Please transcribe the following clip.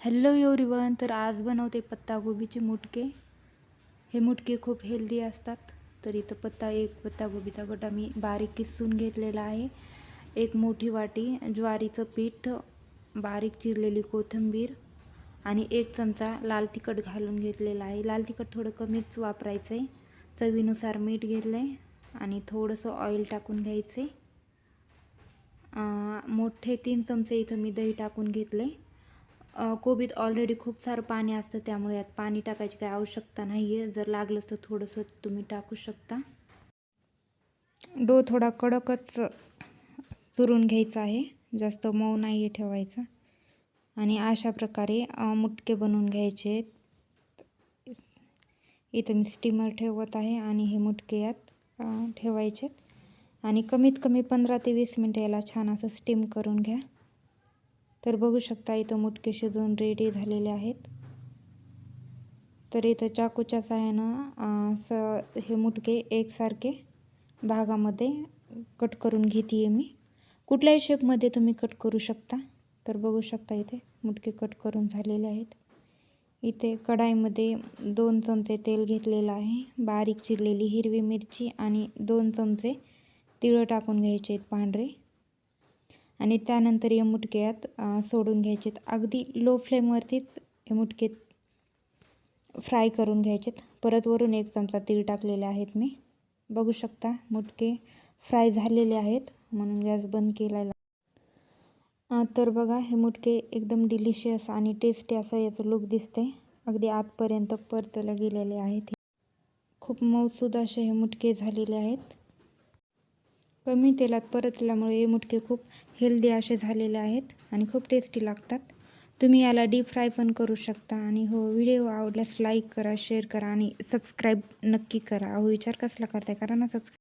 Hello everyone तर आज बनवते पत्तागोबीचे मुटके. हे मुटके खूप हेल्दी असतात तर इथं पत्ता एक पत्तागोबीचा गटा मी बारीक किसून घेतलेला आहे. एक मोठी वाटी ज्वारीचं पीठ बारीक चिरलेली कोथिंबीर आणि एक चमचा लाल तिखट घालून घेतलेला आहे. लाल तिखट थोडं कमीच वापरायचं आहे चवीनुसार मीठ घेतलं आहे आणि थोडंसं ऑइल टाकून घ्यायचे मोठे तीन चमचे इथं मी दही टाकून घेतले कोबीत ऑलरेडी खूप सारं पाणी असतं त्यामुळे यात पाणी टाकायची काही आवश्यकता नाही आहे जर लागलंच तर थोडंसं तुम्ही टाकू शकता. डो थोडा कडकच चुरून घ्यायचा आहे. जास्त मऊ नाही आहे ठेवायचा. आणि अशा प्रकारे मुटके बनवून घ्यायचे. आहेत इथं मी स्टीमर ठेवत आहे आणि हे मुटके यात ठेवायचे आणि कमीत कमी पंधरा ते वीस मिनटं याला छान असं स्टीम करून घ्या. तर बघू शकता इथं मुटके शिजवून रेडी झालेले आहेत. तर इथं चाकूच्या सहाय्यानं स हे मुटके एकसारखे भागामध्ये कट करून घेते आहे मी. कुठल्याही शेपमध्ये तुम्ही कट करू शकता. तर बघू शकता इथे मुटके कट करून झालेले आहेत. इथे कढाईमध्ये दोन चमचे तेल घेतलेलं आहे. बारीक चिरलेली हिरवी मिरची आणि दोन चमचे तिळं टाकून घ्यायचे आहेत पांढरे. आणि त्यानंतर हे मुटके यात सोडून घ्यायचेत. अगदी लो फ्लेमवरतीच हे मुटके फ्राय करून घ्यायचेत. परत वरून एक चमचा तीळ टाकलेले आहेत मी. बघू शकता मुटके फ्राय झालेले आहेत म्हणून गॅस बंद केलेला तर बघा हे मुटके एकदम डिलिशियस आणि टेस्टी असा याचं लुक दिसते अगदी आतपर्यंत परतले गेलेले आहेत. खूप मऊसूद असे हे मुटके झालेले आहेत. कमी तेलात परतल्यामुळे हे मुटके खूप हेल्दी असे झालेले आहेत आणि खूप टेस्टी लागतात. तुम्ही याला डीप फ्राय पण करू शकता आणि हो व्हिडिओ आवडल्यास लाईक करा शेअर करा आणि सबस्क्राईब नक्की करा. अहो विचार कसला करताय? करा ना सबस्क्राईब